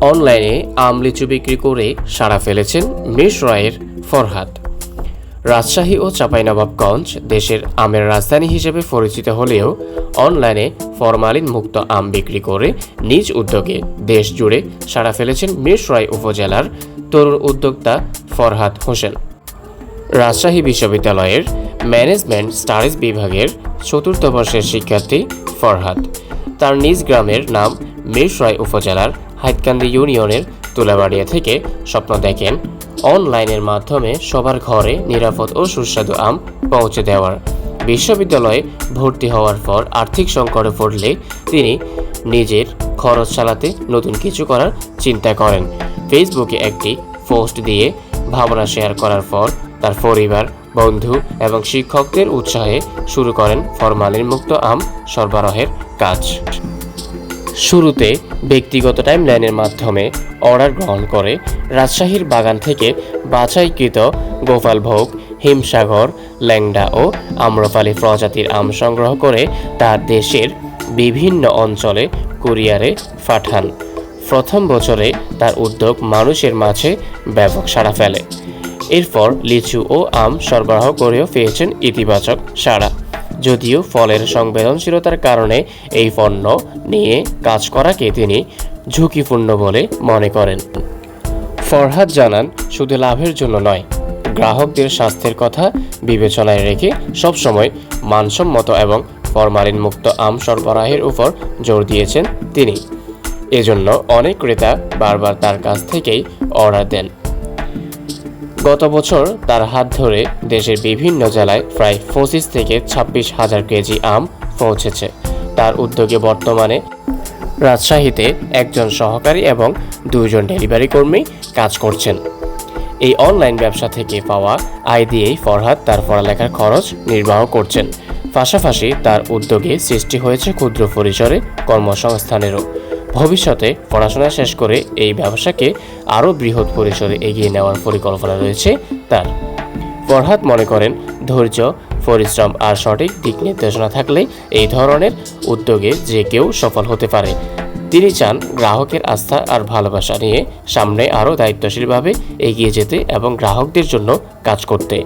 অনলাইনে আম লিচু বিক্রি করে সাড়া ফেলেছেন মিশরায়ের ফরহাদ। রাজশাহী ও চাঁপাইনবাবগঞ্জ দেশের আমের রাজধানী হিসেবে পরিচিত হলেও অনলাইনে ফরমালিন মুক্ত আম বিক্রি করে নিজ উদ্যোগে দেশ জুড়ে সাড়া ফেলেছেন মিরসরাই উপজেলার তরুণ উদ্যোক্তা ফরহাদ হোসেন। রাজশাহী বিশ্ববিদ্যালয়ের ম্যানেজমেন্ট স্টাডিজ বিভাগের চতুর্থ বর্ষের শিক্ষার্থী ফরহাদ। তার নিজ গ্রামের নাম মিরসরাই উপজেলার হাইতকান্দি ইউনিয়নের তুলাবাড়িয়া থেকে স্বপ্ন দেখেন। অনলাইনের মাধ্যমে সবার ঘরে নিরাপদ ও সুস্বাদু আম পৌঁছে দেওয়ার। বিশ্ববিদ্যালয়ে ভর্তি হওয়ার পর আর্থিক সংকটে পড়লে তিনি নিজের খরচ চালাতে নতুন কিছু করার চিন্তা করেন। ফেসবুকে একটি পোস্ট দিয়ে ভাবনা শেয়ার করার পর তার পরিবার, বন্ধু এবং শিক্ষকদের উৎসাহে শুরু করেন ফরমালিন মুক্ত আম সরবরাহের কাজ। শুরুতে ব্যক্তিগত টাইমলাইনের মাধ্যমে অর্ডার গ্রহণ করে রাজশাহীর বাগান থেকে বাছাইকৃত গোপালভোগ হিমসাগর, ল্যাংডা ও আম্রপালি প্রজাতির আম সংগ্রহ করে তা দেশের বিভিন্ন অঞ্চলে কুরিয়ারে পাঠান। প্রথম বছরে তার উদ্যোগ মানুষের মাঝে ব্যাপক সাড়া ফেলে। এরপর লিচু ও আম সরবরাহ করেও পেয়েছেন ইতিবাচক সাড়া। যদিও ফলের সংবেদনশীলতার কারণে এই পণ্য নিয়ে কাজ করাকে তিনি ঝুঁকিপূর্ণ বলে মনে করেন। ফরহাদ জানান, শুধু লাভের জন্য নয়, গ্রাহকদের স্বাস্থ্যের কথা বিবেচনায় রেখে সবসময় মানসম্মত এবং ফরমালিন মুক্ত আম সরবরাহের উপর জোর দিয়েছেন তিনি। এজন্য অনেক ক্রেতা বারবার তার কাছ থেকেই অর্ডার দেন। গত বছর তার হাত ধরে দেশের বিভিন্ন জেলায় প্রায় পঁচিশ থেকে ছাব্বিশ হাজার কেজি আম পৌঁছেছে। তার উদ্যোগে বর্তমানে রাজশাহীতে একজন সহকারী এবং দুইজন ডেলিভারি কর্মী কাজ করছেন। এই অনলাইন ব্যবসা থেকে পাওয়া আয় দিয়েই ফরহাদ তার পড়ালেখার খরচ নির্বাহ করছেন। পাশাপাশি তার উদ্যোগে সৃষ্টি হয়েছে ক্ষুদ্র পরিসরে কর্মসংস্থানেরও। ভবিষ্যতে পড়াশোনা শেষ করে এই ব্যবসাকে আরও বৃহৎ পরিসরে এগিয়ে নেওয়ার পরিকল্পনা রয়েছে তার। ফরহাদ মনে করেন, ধৈর্য, পরিশ্রম আর সঠিক দিক নির্দেশনা থাকলে এই ধরনের উদ্যোগে যে কেউ সফল হতে পারে। তিনি চান গ্রাহকের আস্থা আর ভালোবাসা নিয়ে সামনে আরও দায়িত্বশীলভাবে এগিয়ে যেতে এবং গ্রাহকদের জন্য কাজ করতে।